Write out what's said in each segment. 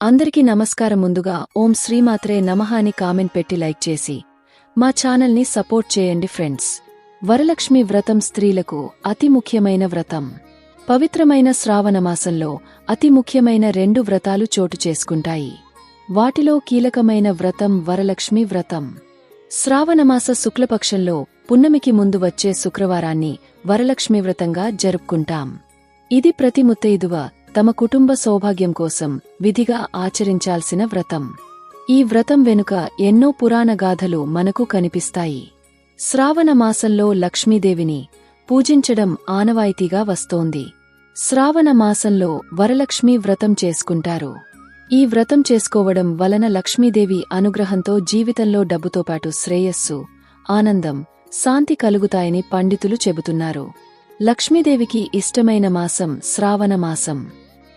అందరికీ నమస్కారం ముందుగా ఓం శ్రీమాత్రే నమః అని కామెంట్ పెట్టి లైక్ చేసి మా ఛానల్ని సపోర్ట్ చేయండి ఫ్రెండ్స్. వరలక్ష్మి వ్రతం స్త్రీలకు అతి ముఖ్యమైన వ్రతం. పవిత్రమైన శ్రావణమాసంలో అతి ముఖ్యమైన రెండు వ్రతాలు చోటు చేసుకుంటాయి. వాటిలో కీలకమైన వ్రతం వరలక్ష్మి వ్రతం. శ్రావణమాస శుక్లపక్షంలో పున్నమికి ముందు వచ్చే శుక్రవారాన్ని వరలక్ష్మి వ్రతంగా జరుపుకుంటాం. ఇది ప్రతి ముత్తైదువ తమ కుటుంబ సౌభాగ్యం కోసం విధిగా ఆచరించాల్సిన వ్రతం. ఈ వ్రతం వెనుక ఎన్నో పురాణ గాథలు మనకు కనిపిస్తాయి. శ్రావణ మాసంలో లక్ష్మీదేవిని పూజించడం ఆనవాయితీగా వస్తోంది. శ్రావణ మాసంలో వరలక్ష్మీ వ్రతం చేసుకుంటారు. ఈ వ్రతం చేసుకోవడం వలన లక్ష్మీదేవి అనుగ్రహంతో జీవితంలో డబ్బుతో పాటు శ్రేయస్సు ఆనందం శాంతి కలుగుతాయని పండితులు చెబుతున్నారు. లక్ష్మీదేవికి ఇష్టమైన మాసం శ్రావణ మాసం.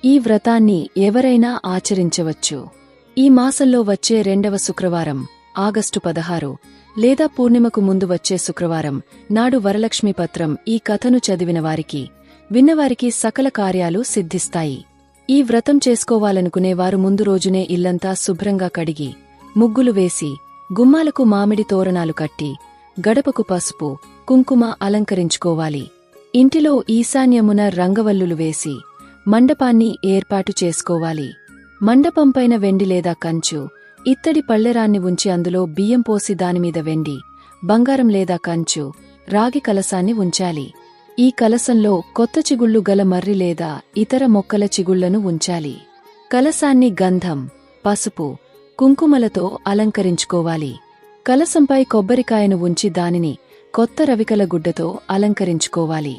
ఈ వ్రతాన్ని ఎవరైనా ఆచరించవచ్చు. ఈ మాసంలో వచ్చే రెండవ శుక్రవారం ఆగస్టు పదహారు లేదా పూర్ణిమకు ముందు వచ్చే శుక్రవారం నాడు వరలక్ష్మి పత్రం ఈ కథను చదివిన వారికి విన్నవారికి సకల కార్యాలు సిద్ధిస్తాయి. ఈ వ్రతం చేసుకోవాలనుకునేవారు ముందు రోజునే ఇల్లంతా శుభ్రంగా కడిగి ముగ్గులు వేసి గుమ్మాలకు మామిడి తోరణాలు కట్టి గడపకు పసుపు కుంకుమ అలంకరించుకోవాలి. ఇంటిలో ఈశాన్యమున రంగవల్లులు వేసి మండపాన్ని ఏర్పాటు చేసుకోవాలి. మండపంపైన వెండి లేదా కంచు ఇత్తడి పళ్ళెరాన్ని ఉంచి అందులో బియ్యం పోసి దానిమీద వెండి బంగారం లేదా కంచు రాగి కలసాన్ని ఉంచాలి. ఈ కలసంలో కొత్త చిగుళ్ళు గల మర్రి లేదా ఇతర మొక్కల చిగుళ్ళను ఉంచాలి. కలసాన్ని గంధం పసుపు కుంకుమలతో అలంకరించుకోవాలి. కలసంపై కొబ్బరికాయను ఉంచి దానిని కొత్త రవికల గుడ్డతో అలంకరించుకోవాలి.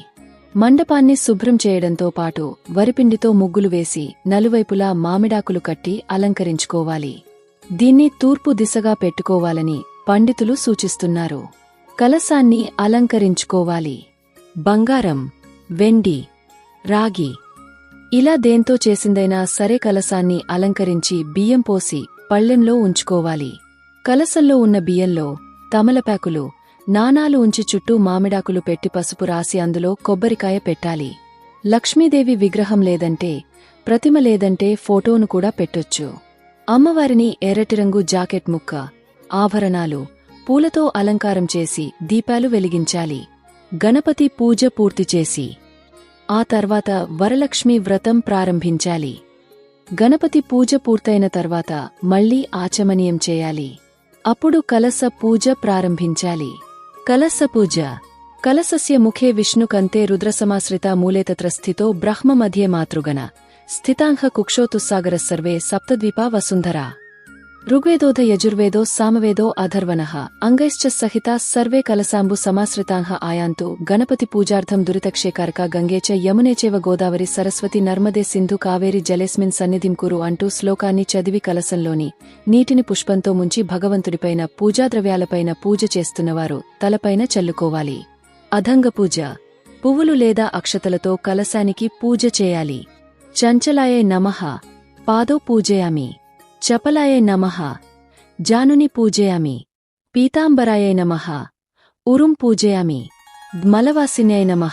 మండపాన్ని శుభ్రం చేయడంతో పాటు వరిపిండితో ముగ్గులు వేసి నలువైపులా మామిడాకులు కట్టి అలంకరించుకోవాలి. దీన్ని తూర్పు దిశగా పెట్టుకోవాలని పండితులు సూచిస్తున్నారు. కలసాన్ని అలంకరించుకోవాలి. బంగారం వెండి రాగి. ఇలా దేంతో చేసిందైనా సరే కలసాన్ని అలంకరించి బియ్యం పోసి పళ్ళెంలో ఉంచుకోవాలి. కలసంలో ఉన్న బియ్యంలో తమలపాకులు నాణాలు ఉంచి చుట్టూ మామిడాకులు పెట్టి పసుపు రాసి అందులో కొబ్బరికాయ పెట్టాలి. లక్ష్మీదేవి విగ్రహం లేదంటే ప్రతిమ లేదంటే ఫోటోను కూడా పెట్టొచ్చు. అమ్మవారిని ఎర్రటిరంగు జాకెట్ ముక్క ఆభరణాలు పూలతో అలంకారం చేసి దీపాలు వెలిగించాలి. గణపతి పూజ పూర్తి చేసి ఆ తర్వాత వరలక్ష్మి వ్రతం ప్రారంభించాలి. గణపతి పూజ పూర్తయిన తర్వాత మళ్ళీ ఆచమనీయం చేయాలి. అప్పుడు కలస పూజ ప్రారంభించాలి. ಕಲಸ ಪೂಜಾ. ಕಲಸಸ್ಯ ಮುಖೇ ವಿಷ್ಣು ಕಂತೆ ರುದ್ರಸಮಾಶ್ರಿತ ಮೂಲೆ ತತ್ರ ಸ್ಥಿತೋ ಬ್ರಹ್ಮ ಮಧ್ಯೆ ಮಾತೃಗಣ ಸ್ಥಿತಾಂಹ ಕುಕ್ಷೋತುಸ್ಸಾಗರ ಸರ್ವೇ ಸಪ್ತದ್ವೀಪ ವಸುಂಧರಾ. ఋగ్వేదోధ యజుర్వేదో సామవేదో అధర్వణః అంగైశ్చ సహిత సర్వే కలసాంబు సమాశ్రితాంహ ఆయాంతు గణపతి పూజార్థం దురితక్షేకారక గంగేచ యమునేచేవ గోదావరి సరస్వతి నర్మదే సింధు కావేరి జలేస్మిన్ సన్నిధిం కురు అంటూ శ్లోకాన్ని చదివి కలసంలోని నీటిని పుష్పంతో ముంచి భగవంతుడిపైన పూజాద్రవ్యాలపైన పూజ చేస్తున్నవారు తలపైన చల్లుకోవాలి. అధంగ పూజ. పువ్వులు లేదా అక్షతలతో కలశానికి పూజ చేయాలి. చంచలాయే నమః. పాదో పూజయామి. చపలాయ నమ. జానుని పూజయామి. పీతాంబరాయ నమ. ఉరుం పూజయామి. మలవాసిన్యాయ నమ.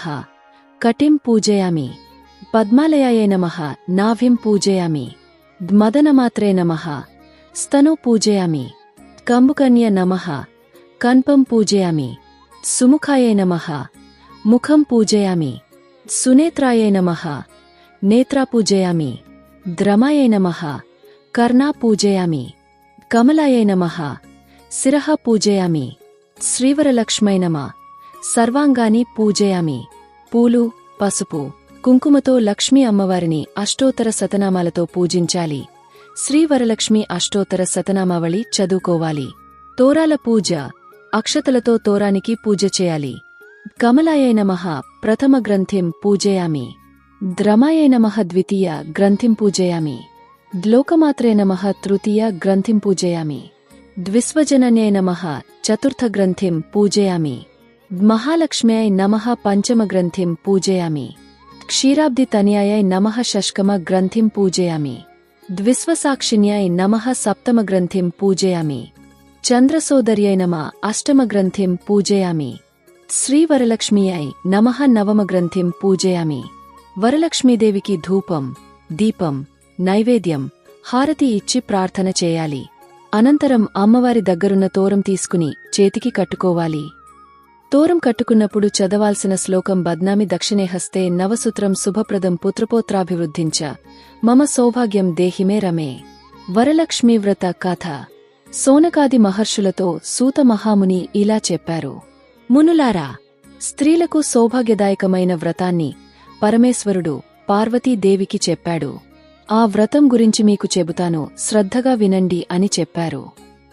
కటిం పూజయామి. పద్మాలయాయ నమ. నాభిం పూజయామి. మదనమాత్రే నమ. స్తను పూజయామి. కంబుకన్య నమ. కన్పం పూజయామి. సుముఖాయ నమ. ముఖం పూజయామి. సునేత్రాయ నమ. నేత్రా పూజయామి ద్రమాయ నమ. కర్ణా పూజయామి కమలాయై నమః. శిరః పూజయామి. శ్రీవరలక్ష్మై నమ. సర్వాంగాని పూజయామి. పూలు పసుపు కుంకుమతో లక్ష్మీ అమ్మవారిని అష్టోత్తర శతనామాలతో పూజించాలి. శ్రీవరలక్ష్మి అష్టోత్తర శతనామావళి చదువుకోవాలి. తోరాల పూజ. అక్షతలతో తోరానికి పూజ చేయాలి. కమలాయై నమః. ప్రథమ గ్రంథిం పూజయామి. ద్రమాయై నమః ద్వితీయ గ్రంథిం పూజయామి. ద్లోకమాత్రే నమ తృతీయ గ్రంథిం పూజయామి ద్విస్వజననే నమ చతుర్థ గ్రంథిం పూజయామి మహాలక్ష్మ్యై నమ పంచమ గ్రంథిం పూజయామి క్షీరాబ్ది తనయాయై నమ షష్కమ గ్రంథిం పూజయామి ద్విస్వసాక్షిన్యై నమ సప్తమ గ్రంథిం పూజయామి చంద్రసోదర్యై నమ అష్టమ గ్రంథిం పూజయామి శ్రీవరలక్ష్మియై నమ నవమ గ్రంథిం పూజయామి వరలక్ష్మీదేవికి ధూపం దీపం నైవేద్యం హారతి ఇచ్చి ప్రార్థన చేయాలి. అనంతరం అమ్మవారి దగ్గరున్న తోరం తీసుకుని చేతికి కట్టుకోవాలి. తోరం కట్టుకున్నప్పుడు చదవాల్సిన శ్లోకం బద్నామి దక్షిణే హస్తే నవసూత్రం శుభప్రదం పుత్రపోత్రాభివృద్ధించ. మమ సౌభాగ్యం దేహిమే రమే. వరలక్ష్మీవ్రత కథ. సోనకాది మహర్షులతో సూత మహాముని ఇలా చెప్పారు. మునులారా స్త్రీలకు సౌభాగ్యదాయకమైన వ్రతాన్ని పరమేశ్వరుడు పార్వతీదేవికి చెప్పాడు. ఆ వ్రతం గురించి మీకు చెబుతాను శ్రద్ధగా వినండి అని చెప్పారు.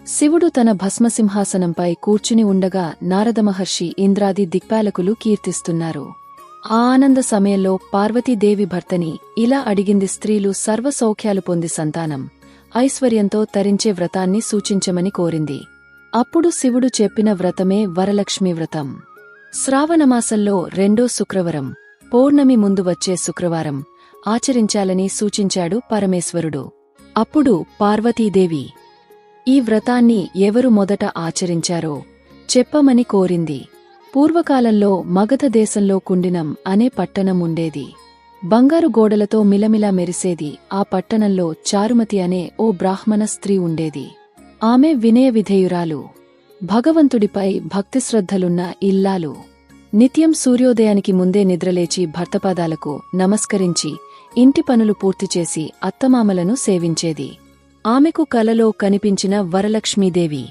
శివుడు తన భస్మసింహాసనంపై కూర్చుని ఉండగా నారద మహర్షి ఇంద్రాది దిక్పాలకులు కీర్తిస్తున్నారు. ఆ ఆనంద సమయంలో పార్వతీదేవి భర్తని ఇలా అడిగింది స్త్రీలు సర్వ సౌఖ్యాలు పొంది సంతానం ఐశ్వర్యంతో తరించే వ్రతాన్ని సూచించమని కోరింది. అప్పుడు శివుడు చెప్పిన వ్రతమే వరలక్ష్మి వ్రతం. శ్రావణమాసంలో రెండో శుక్రవరం పౌర్ణమి ముందు వచ్చే శుక్రవారం ఆచరించాలని సూచించాడు పరమేశ్వరుడు. అప్పుడు పార్వతీదేవి ఈ వ్రతాన్ని ఎవరు మొదట ఆచరించారో చెప్పమని కోరింది. పూర్వకాలంలో మగధ దేశంలో కుండినం అనే పట్టణం ఉండేది. బంగారు గోడలతో మిలమిలా మెరిసేది ఆ పట్టణంలో చారుమతి అనే ఓ బ్రాహ్మణ స్త్రీ ఉండేది. ఆమె వినయ విధేయురాలు. భగవంతుడిపై భక్తిశ్రద్ధలున్న ఇల్లాలు. నిత్యం సూర్యోదయానికి ముందే నిద్రలేచి భర్తపాదాలకు నమస్కరించి ఇంటి పనులు పూర్తి చేసి అత్తమామలను సేవించేది. ఆమెకు కలలో కనిపించిన వరలక్ష్మీదేవి.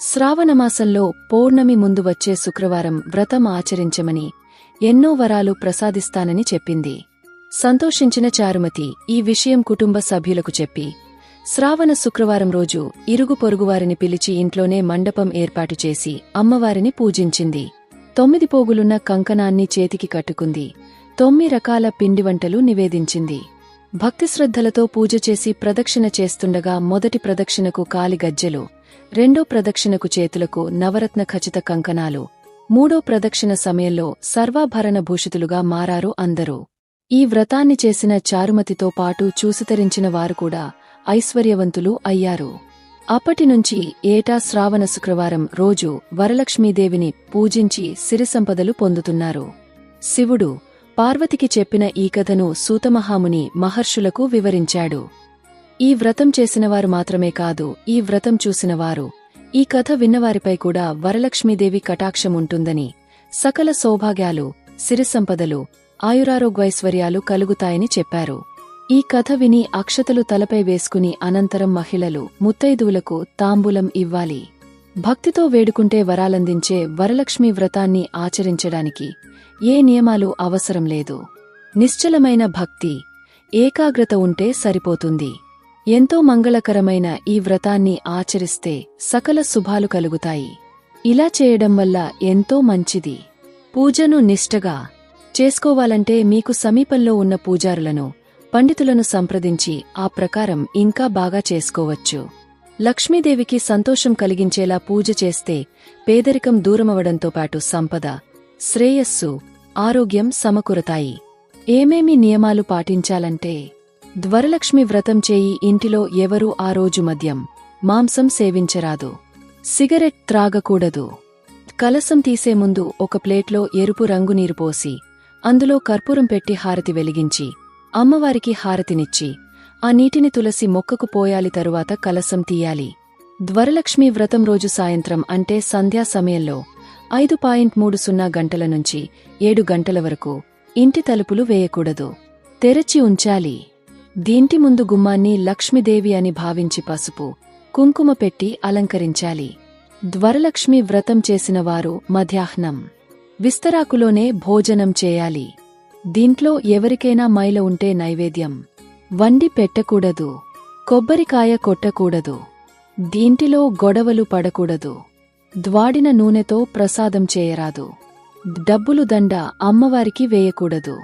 శ్రావణమాసంలో పౌర్ణమి ముందు వచ్చే శుక్రవారం వ్రతం ఆచరించమని ఎన్నో వరాలు ప్రసాదిస్తానని చెప్పింది. సంతోషించిన చారుమతి ఈ విషయం కుటుంబ సభ్యులకు చెప్పి శ్రావణ శుక్రవారం రోజు ఇరుగు పొరుగువారిని పిలిచి ఇంట్లోనే మండపం ఏర్పాటు చేసి అమ్మవారిని పూజించింది. తొమ్మిది పోగులున్న కంకణాన్ని చేతికి కట్టుకుంది. తొమ్మిది రకాల పిండి వంటలు నివేదించింది. భక్తిశ్రద్ధలతో పూజ చేసి ప్రదక్షిణ చేస్తుండగా మొదటి ప్రదక్షిణకు కాలి గజ్జెలు రెండో ప్రదక్షిణకు చేతులకు నవరత్న ఖచిత కంకణాలు మూడో ప్రదక్షిణ సమయంలో సర్వాభరణ భూషితులుగా మారారు అందరూ. ఈ వ్రతాన్ని చేసిన చారుమతితో పాటు చూసితరించిన వారు కూడా ఐశ్వర్యవంతులు అయ్యారు. అప్పటినుంచి ఏటా శ్రావణ శుక్రవారం రోజు వరలక్ష్మీదేవిని పూజించి సిరిసంపదలు పొందుతున్నారు. శివుడు పార్వతికి చెప్పిన ఈ కథను సూతమహాముని మహర్షులకు వివరించాడు. ఈ వ్రతం చేసినవారు మాత్రమే కాదు ఈ వ్రతం చూసినవారు. ఈ కథ విన్నవారిపై కూడా వరలక్ష్మీదేవి కటాక్షముంటుందని సకల సౌభాగ్యాలు సిరిసంపదలు ఆయురారోగ్యైశ్వర్యాలు కలుగుతాయని చెప్పారు. ఈ కథ విని అక్షతలు తలపై వేసుకుని అనంతరం మహిళలు ముత్తైదువులకు తాంబూలం ఇవ్వాలి. భక్తితో వేడుకుంటే వరాలందించే వరలక్ష్మీ వ్రతాన్ని ఆచరించడానికి ఏ నియమాలు అవసరం లేదు. నిశ్చలమైన భక్తి ఏకాగ్రత ఉంటే సరిపోతుంది. ఎంతో మంగళకరమైన ఈ వ్రతాన్ని ఆచరిస్తే సకల శుభాలు కలుగుతాయి. ఇలా చేయడం వల్ల ఎంతో మంచిది. పూజను నిష్టగా చేసుకోవాలంటే మీకు సమీపంలో ఉన్న పూజారులను పండితులను సంప్రదించి ఆ ప్రకారం ఇంకా బాగా చేసుకోవచ్చు. లక్ష్మీదేవికి సంతోషం కలిగించేలా పూజ చేస్తే పేదరికం దూరమవడంతో పాటు సంపద శ్రేయస్సు ఆరోగ్యం సమకూరతాయి. ఏమేమి నియమాలు పాటించాలంటే ద్వరలక్ష్మి వ్రతం చేయి ఇంటిలో ఎవరూ ఆ రోజు మద్యం మాంసం సేవించరాదు. సిగరెట్ త్రాగకూడదు. కలసం తీసే ముందు ఒక ప్లేట్లో ఎరుపు రంగు నీరు పోసి అందులో కర్పూరం పెట్టి హారతి వెలిగించి అమ్మవారికి హారతినిచ్చి ఆ నీటిని తులసి మొక్కకు పోయాలి తరువాత కలసం తీయాలి. ధ్వరలక్ష్మి వ్రతం రోజు సాయంత్రం అంటే సంధ్యా సమయంలో ఐదు పాయింట్ మూడు సున్నా గంటల నుంచి ఏడు గంటల వరకు ఇంటి తలుపులు వేయకూడదు. తెరచి ఉంచాలి. దీంటి ముందు గుమ్మాన్ని లక్ష్మీదేవి అని భావించి పసుపు కుంకుమ పెట్టి అలంకరించాలి. ధ్వరలక్ష్మి వ్రతం చేసినవారు మధ్యాహ్నం. విస్తరాకులోనే భోజనం చేయాలి. దీంట్లో ఎవరికైనా మైల ఉంటే నైవేద్యం. వండి పెట్టకూడదు. కొబ్బరికాయ కొట్టకూడదు. దీంటిలో గొడవలు పడకూడదు. ద్వాడిన నూనెతో ప్రసాదం చేయరాదు. డబ్బులు దండ అమ్మవారికి వేయకూడదు.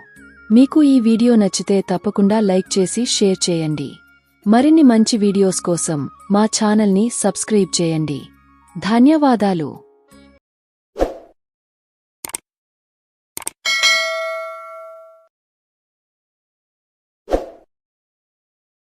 మీకు ఈ వీడియో నచ్చితే తప్పకుండా లైక్ చేసి షేర్ చేయండి. మరిన్ని మంచి వీడియోస్ కోసం మా ఛానల్ని సబ్స్క్రైబ్ చేయండి. ధన్యవాదాలు.